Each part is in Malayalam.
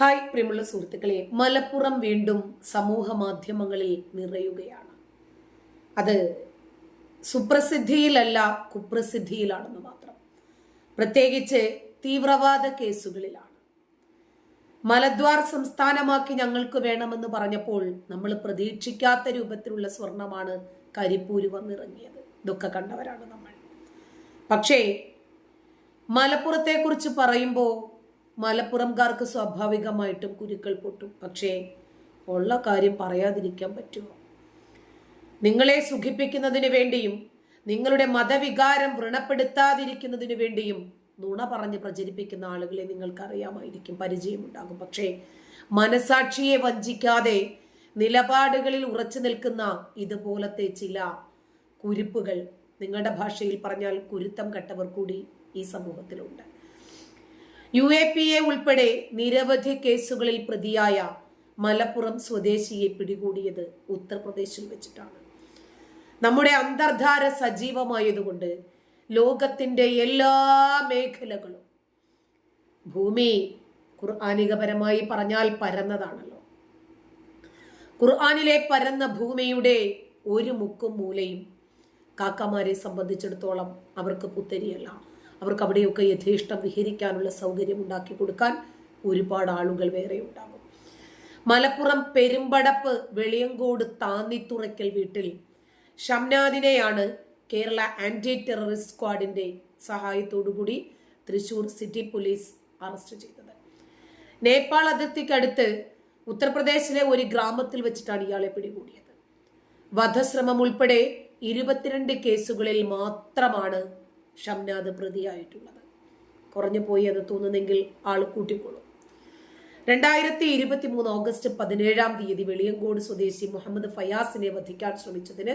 ഹായ് പ്രിയമുള്ള സുഹൃത്തുക്കളെ മലപ്പുറം വീണ്ടും സമൂഹ മാധ്യമങ്ങളിൽ നിറയുകയാണ്. അത് സുപ്രസിദ്ധിയിലല്ല കുപ്രസിദ്ധിയിലാണെന്ന് മാത്രം. പ്രത്യേകിച്ച് തീവ്രവാദ കേസുകളിലാണ്. മലദ്വാർ സംസ്ഥാനമാക്കി ഞങ്ങൾക്ക് വേണമെന്ന് പറഞ്ഞപ്പോൾ നമ്മൾ പ്രതീക്ഷിക്കാത്ത രൂപത്തിലുള്ള സ്വർണമാണ് കരിപ്പൂര് വന്നിറങ്ങിയത്. ഇതൊക്കെ കണ്ടവരാണ് നമ്മൾ. പക്ഷേ മലപ്പുറത്തെക്കുറിച്ച് പറയുമ്പോൾ മലപ്പുറംകാർക്ക് സ്വാഭാവികമായിട്ടും കുരുക്കൾ പൊട്ടും. പക്ഷേ ഉള്ള കാര്യം പറയാതിരിക്കാൻ പറ്റുമോ? നിങ്ങളെ സുഖിപ്പിക്കുന്നതിന് വേണ്ടിയും നിങ്ങളുടെ മതവികാരം വ്രണപ്പെടുത്താതിരിക്കുന്നതിന് വേണ്ടിയും നുണ പറഞ്ഞ് പ്രചരിപ്പിക്കുന്ന ആളുകളെ നിങ്ങൾക്ക് അറിയാമായിരിക്കും പരിചയമുണ്ടാകും. പക്ഷേ മനസാക്ഷിയെ വഞ്ചിക്കാതെ നിലപാടുകളിൽ ഉറച്ചു നിൽക്കുന്ന ഇതുപോലത്തെ ചില കുരിപ്പുകൾ നിങ്ങളുടെ ഭാഷയിൽ പറഞ്ഞാൽ കുരുത്തം കെട്ടവർ കൂടി ഈ സമൂഹത്തിലുണ്ട്. യു എ പി എ ഉൾപ്പെടെ നിരവധി കേസുകളിൽ പ്രതിയായ മലപ്പുറം സ്വദേശിയെ പിടികൂടിയത് ഉത്തർപ്രദേശിൽ വെച്ചിട്ടാണ്. നമ്മുടെ അന്തർധാര സജീവമായതുകൊണ്ട് ലോകത്തിന്റെ എല്ലാ മേഖലകളും ഭൂമി ഖുർആാനികപരമായി പറഞ്ഞാൽ പരന്നതാണല്ലോ. ഖുർആാനിലെ പരന്ന ഭൂമിയുടെ ഒരു മുക്കും മൂലയും കാക്കമാരെ സംബന്ധിച്ചിടത്തോളം അവർക്ക് പുത്തരിയല്ല. അവർക്ക് അവിടെയൊക്കെ യഥേഷ്ടം വിഹരിക്കാനുള്ള സൗകര്യം ഉണ്ടാക്കി കൊടുക്കാൻ ഒരുപാട് ആളുകൾ വേറെ ഉണ്ടാകും. മലപ്പുറം പെരുമ്പടപ്പ് വെളിയങ്കോട് താന്നിത്തുറയ്ക്കൽ വീട്ടിൽ ഷംനാദിനെയാണ് കേരള ആന്റി ടെററിസ്റ്റ് സ്ക്വാഡിന്റെ സഹായത്തോടുകൂടി തൃശൂർ സിറ്റി പോലീസ് അറസ്റ്റ് ചെയ്തത്. നേപ്പാൾ അതിർത്തിക്കടുത്ത് ഉത്തർപ്രദേശിലെ ഒരു ഗ്രാമത്തിൽ വെച്ചിട്ടാണ് ഇയാളെ പിടികൂടിയത്. വധശ്രമം ഉൾപ്പെടെ ഇരുപത്തിരണ്ട് കേസുകളിൽ മാത്രമാണ് ഷംനാദ് പ്രതിയായിട്ടുള്ളത് കുറഞ്ഞു പോയി എന്ന് തോന്നുന്നെങ്കിൽ ആൾ കൂട്ടിക്കോളും. രണ്ടായിരത്തി ഇരുപത്തി മൂന്ന് ഓഗസ്റ്റ് പതിനേഴാം തീയതി വെളിയങ്കോട് സ്വദേശി മുഹമ്മദ് ഫയാസിനെ വധിക്കാൻ ശ്രമിച്ചതിന്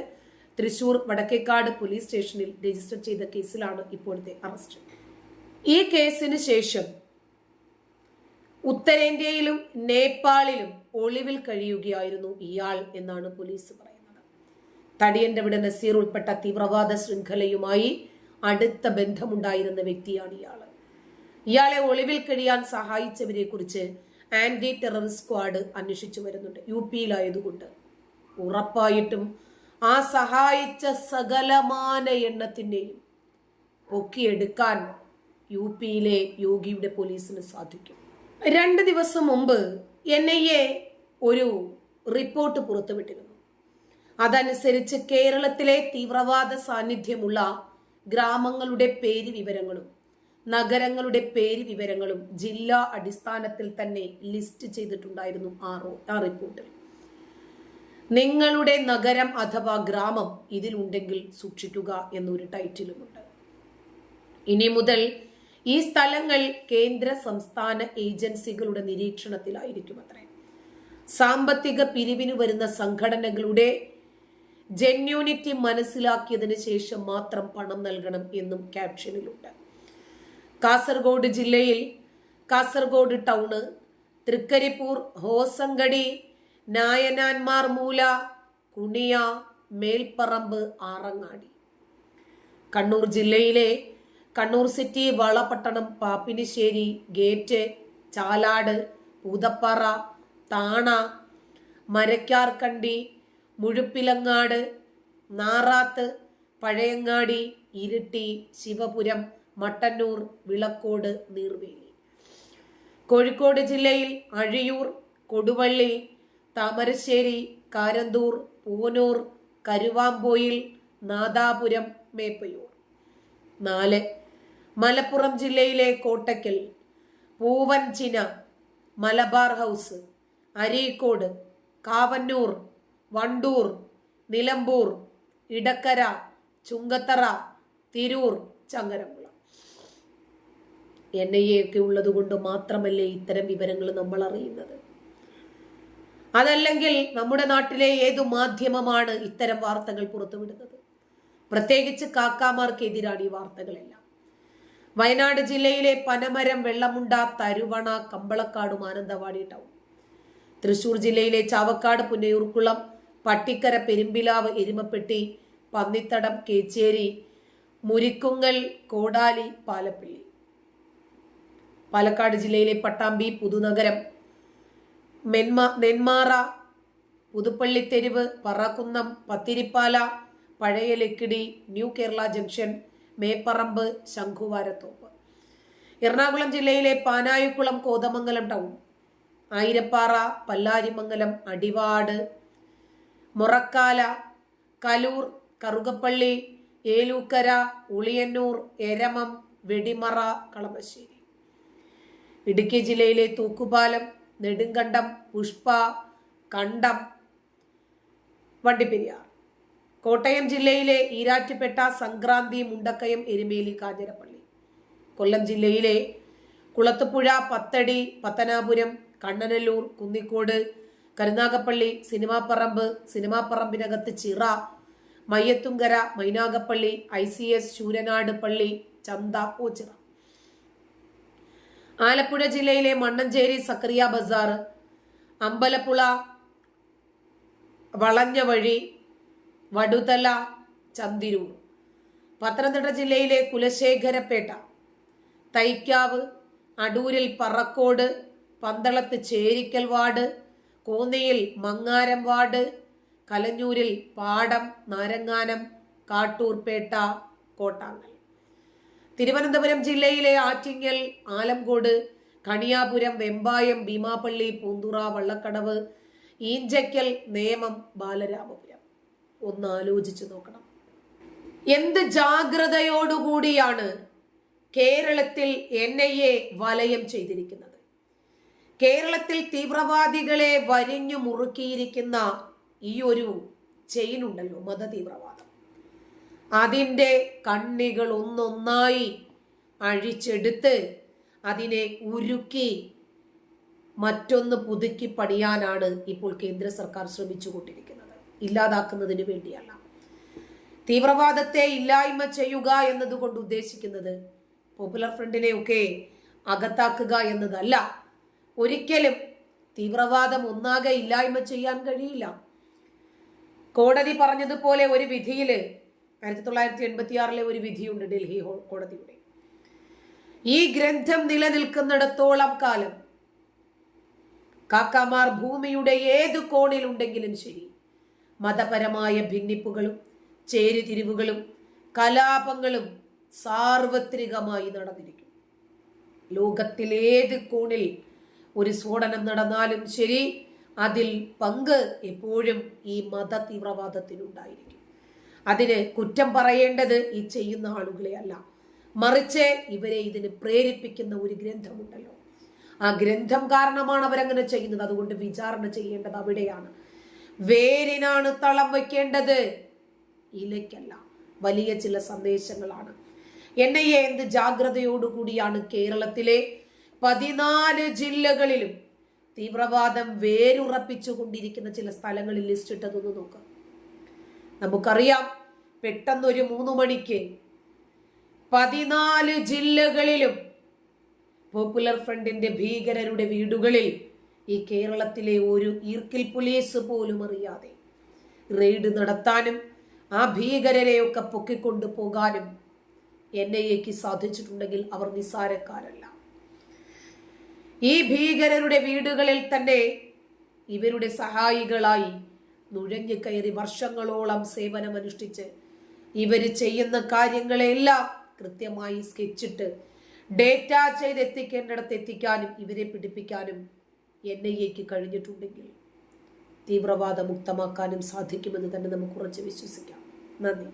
തൃശൂർ വടക്കേക്കാട് പോലീസ് സ്റ്റേഷനിൽ രജിസ്റ്റർ ചെയ്ത കേസിലാണ് ഇപ്പോഴത്തെ അറസ്റ്റ്. ഈ കേസിന് ശേഷം ഉത്തരേന്ത്യയിലും നേപ്പാളിലും ഒളിവിൽ കഴിയുകയായിരുന്നു ഇയാൾ എന്നാണ് പോലീസ് പറയുന്നത്. തടിയന്റെ വിട നസീർ ഉൾപ്പെട്ട തീവ്രവാദ ശൃംഖലയുമായി അടുത്ത ബന്ധമുണ്ടായിരുന്ന വ്യക്തിയാണ് ഇയാൾ ഇയാളെ ഒളിവിൽ കഴിയാൻ സഹായിച്ചവരെ കുറിച്ച് ആന്റി ടെറർ സ്ക്വാഡ് അന്വേഷിച്ചു വരുന്നുണ്ട്. യു പിയിലായതുകൊണ്ട് ഉറപ്പായിട്ടും ആ സഹായിച്ച സകലമാന എണ്ണത്തിന്റെയും പൊക്കിയെടുക്കാൻ യു പിയിലെ യോഗിയുടെ പോലീസിന് സാധിക്കും. രണ്ട് ദിവസം മുമ്പ് എൻ ഐ എ ഒരു റിപ്പോർട്ട് പുറത്തുവിട്ടിരുന്നു. അതനുസരിച്ച് കേരളത്തിലെ തീവ്രവാദ സാന്നിധ്യമുള്ള ഗ്രാമങ്ങളുടെ പേര് വിവരങ്ങളും നഗരങ്ങളുടെ പേര് വിവരങ്ങളും ജില്ലാ അടിസ്ഥാനത്തിൽ തന്നെ ലിസ്റ്റ് ചെയ്തിട്ടുണ്ടായിരുന്നു ആ ആ റിപ്പോർട്ടിൽ നിങ്ങളുടെ നഗരം അഥവാ ഗ്രാമം ഇതിലുണ്ടെങ്കിൽ സൂക്ഷിക്കുക എന്നൊരു ടൈറ്റിലുമുണ്ട് ഇനി മുതൽ ഈ സ്ഥലങ്ങൾ കേന്ദ്ര സംസ്ഥാന ഏജൻസികളുടെ നിരീക്ഷണത്തിലായിരിക്കും അത്രേ സാമ്പത്തിക പിരിവിന് വരുന്ന സംഘടനകളുടെ ജെന്യൂണിറ്റി മനസ്സിലാക്കിയതിന് ശേഷം മാത്രം പണം നൽകണം എന്നും ക്യാപ്ഷനിലുണ്ട്. കാസർഗോഡ് ജില്ലയിൽ കാസർഗോഡ് ടൗണ് തൃക്കരിപ്പൂർ ഹോസങ്കടി നായനാൻമാർ മൂല കുണിയ മേൽപ്പറമ്പ് ആറങ്ങാടി. കണ്ണൂർ ജില്ലയിലെ കണ്ണൂർ സിറ്റി വളപട്ടണം പാപ്പിനിശ്ശേരി ഗേറ്റ് ചാലാട് പൂതപ്പാറ താണ മരക്കാർക്കണ്ടി മുഴുപ്പിലങ്ങാട് നാറാത്ത് പഴയങ്ങാടി ഇരിട്ടി ശിവപുരം മട്ടന്നൂർ വിളക്കോട് നീർവേലി. കോഴിക്കോട് ജില്ലയിൽ അഴിയൂർ കൊടുവള്ളി താമരശ്ശേരി കാരന്തൂർ പൂനൂർ കരുവാമ്പോയിൽ നാദാപുരം മേപ്പയൂർ നാല് മലപ്പുറം ജില്ലയിലെ Kottakkal Poovanchina Malabar house Areekode Kavanur Wandoor Nilambur Edakkara Chungathara Tirur Changaramkulam. N I A ഒക്കെ ഉള്ളത് കൊണ്ട് മാത്രമല്ലേ ഇത്തരം വിവരങ്ങൾ നമ്മൾ അറിയുന്നത്? അതല്ലെങ്കിൽ നമ്മുടെ നാട്ടിലെ ഏതു മാധ്യമമാണ് ഇത്തരം വാർത്തകൾ പുറത്തുവിടുന്നത്? പ്രത്യേകിച്ച് കാക്കാമാർക്കെതിരാണ് ഈ വാർത്തകളെല്ലാം. വയനാട് ജില്ലയിലെ പനമരം വെള്ളമുണ്ട തരുവണ കമ്പളക്കാട് മാനന്തവാടി ടൗൺ. തൃശൂർ ജില്ലയിലെ ചാവക്കാട് പുന്നയൂർക്കുളം പട്ടിക്കര പെരുമ്പിലാവ് എരുമപ്പെട്ടി പന്നിത്തടം കേച്ചേരി മുരിക്കുങ്ങൽ കോടാലി പാലപ്പിള്ളി. പാലക്കാട് ജില്ലയിലെ പട്ടാമ്പി പുതുനഗരം മെന്മ നെന്മാറ പുതുപ്പള്ളിത്തെരുവ് പറക്കുന്നം പത്തിരിപ്പാല പഴയ ലക്കിടി ന്യൂ കേരള ജംഗ്ഷൻ മേപ്പറമ്പ് ശംഖുവാരത്തോപ്പ്. എറണാകുളം ജില്ലയിലെ പാനായിക്കുളം കോതമംഗലം ടൗൺ ആയിരപ്പാറ പല്ലാരിമംഗലം അടിവാട് മുറക്കാല കലൂർ കറുകപ്പള്ളി ഏലൂക്കര ഉളിയന്നൂർ എരമം വെടിമറ കളമശ്ശേരി. ഇടുക്കി ജില്ലയിലെ തൂക്കുപാലം നെടുങ്കണ്ടം പുഷ്പ കണ്ടം വണ്ടിപ്പെരിയാർ. കോട്ടയം ജില്ലയിലെ ഈരാറ്റുപേട്ട സംക്രാന്തി മുണ്ടക്കയം എരുമേലി കാഞ്ഞിരപ്പള്ളി. കൊല്ലം ജില്ലയിലെ കുളത്തുപുഴ പത്തടി Pathanapuram Kannanallur Kunnicode Karunagappally Cinemaparambu സിനിമാപ്പറമ്പിനകത്ത് Chira Mayyathumkara Mynagappally I C S Sooranad പള്ളി ചന്ത ഓച്ചിറ ആലപ്പുഴ ജില്ലയിലെ മണ്ണഞ്ചേരി സക്രിയ ബസാർ അമ്പലപ്പുള വളഞ്ഞ വഴി വടുതല ചന്തിരൂർ. പത്തനംതിട്ട ജില്ലയിലെ കുലശേഖരപ്പേട്ട തൈക്കാവ് അടൂരിൽ പറക്കോട് പന്തളത്ത് ചേരിക്കൽ വാർഡ് കോന്നിയിൽ മങ്ങാരം വാർഡ് കലഞ്ഞൂരിൽ പാടം നാരങ്ങാനം കാട്ടൂർപേട്ട കോട്ടാങ്ങൽ. തിരുവനന്തപുരം ജില്ലയിലെ ആറ്റിങ്ങൽ ആലംകോട് കണിയാപുരം വെമ്പായം ഭീമാപ്പള്ളി പൂന്തുറ വള്ളക്കടവ് ഈഞ്ചക്കൽ നേമം ബാലരാമപുരം. ഒന്ന് ആലോചിച്ചു നോക്കണം. എന്ത് ജാഗ്രതയോടുകൂടിയാണ് കേരളത്തിൽ എൻ ഐ എ വലയം ചെയ്തിരിക്കുന്നത്? കേരളത്തിൽ തീവ്രവാദികളെ വരിഞ്ഞു മുറുക്കിയിരിക്കുന്ന ഈ ഒരു ചെയിൻ ഉണ്ടല്ലോ മത തീവ്രവാദം അതിന്റെ കണ്ണികൾ ഒന്നൊന്നായി അഴിച്ചെടുത്ത് അതിനെ ഉരുക്കി മറ്റൊന്ന് പുതുക്കി പണിയാനാണ് ഇപ്പോൾ കേന്ദ്ര സർക്കാർ ശ്രമിച്ചുകൊണ്ടിരിക്കുന്നത്. ഇല്ലാതാക്കുന്നതിന് വേണ്ടിയല്ല. തീവ്രവാദത്തെ ഇല്ലായ്മ ചെയ്യുക എന്നതുകൊണ്ട് ഉദ്ദേശിക്കുന്നത് പോപ്പുലർ ഫ്രണ്ടിനെയൊക്കെ അകത്താക്കുക എന്നതല്ല. ഒരിക്കലും തീവ്രവാദം ഒന്നാകെ ഇല്ലായ്മ ചെയ്യാൻ കഴിയില്ല. കോടതി പറഞ്ഞതുപോലെ ഒരു വിധിയിൽ ആയിരത്തി തൊള്ളായിരത്തി എൺപത്തി ആറിലെ ഒരു വിധിയുണ്ട് ഡൽഹി കോടതിയുടെ. ഈ ഗ്രന്ഥം നിലനിൽക്കുന്നിടത്തോളം കാലം കാക്കാമാർ ഭൂമിയുടെ ഏത് കോണിലുണ്ടെങ്കിലും ശരി മതപരമായ ഭിന്നിപ്പുകളും ചേരുതിരിവുകളും കലാപങ്ങളും സാർവത്രികമായി നടന്നിരിക്കും. ലോകത്തിലേത് കോണിൽ ഒരു സ്ഫോടനം നടന്നാലും ശരി അതിൽ പങ്ക് എപ്പോഴും ഈ മത തീവ്രവാദത്തിനുണ്ടായിരിക്കും അതിന് കുറ്റം പറയേണ്ടത് ഈ ചെയ്യുന്ന ആളുകളെ അല്ല. മറിച്ച് ഇവരെ ഇതിന് പ്രേരിപ്പിക്കുന്ന ഒരു ഗ്രന്ഥമുണ്ടല്ലോ. ആ ഗ്രന്ഥം കാരണമാണ് അവരങ്ങനെ ചെയ്യുന്നത്. അതുകൊണ്ട് വിചാരണ ചെയ്യേണ്ടത് അവിടെയാണ്. വേരിനാണ് തളം വയ്ക്കേണ്ടത്. ഇലയ്ക്കല്ല. വലിയ ചില സന്ദേശങ്ങളാണ്. എൻ എന്ത് ജാഗ്രതയോടുകൂടിയാണ് കേരളത്തിലെ പതിനാല് ജില്ലകളിലും തീവ്രവാദം വേരുറപ്പിച്ചു കൊണ്ടിരിക്കുന്ന ചില സ്ഥലങ്ങളിൽ ലിസ്റ്റ് ഇട്ടതൊന്ന് നോക്കാം. നമുക്കറിയാം പെട്ടെന്നൊരു മൂന്ന് മണിക്ക് പതിനാല് ജില്ലകളിലും പോപ്പുലർ ഫ്രണ്ടിന്റെ ഭീകരരുടെ വീടുകളിൽ ഈ കേരളത്തിലെ ഒരു ഈർക്കിൽ പോലീസ് പോലും അറിയാതെ റെയ്ഡ് നടത്താനും ആ ഭീകരരെയൊക്കെ പൊക്കിക്കൊണ്ടു പോകാനും എൻ ഐ എക്ക് സാധിച്ചിട്ടുണ്ടെങ്കിൽ അവർ നിസ്സാരക്കാരല്ല. ഈ ഭീകരരുടെ വീടുകളിൽ തന്നെ ഇവരുടെ സഹായികളായി നുഴഞ്ഞു കയറി വർഷങ്ങളോളം സേവനമനുഷ്ഠിച്ച് ഇവർ ചെയ്യുന്ന കാര്യങ്ങളെല്ലാം കൃത്യമായി സ്കെച്ചിട്ട് ഡേറ്റ ചെയ്ത് എത്തിക്കേണ്ടിടത്ത് എത്തിക്കാനും ഇവരെ പിടിപ്പിക്കാനും എൻ ഐ എക്ക് കഴിഞ്ഞിട്ടുണ്ടെങ്കിൽ തീവ്രവാദ മുക്തമാക്കാനും സാധിക്കുമെന്ന് തന്നെ നമുക്ക് ഉറച്ച് വിശ്വസിക്കാം. നന്ദി.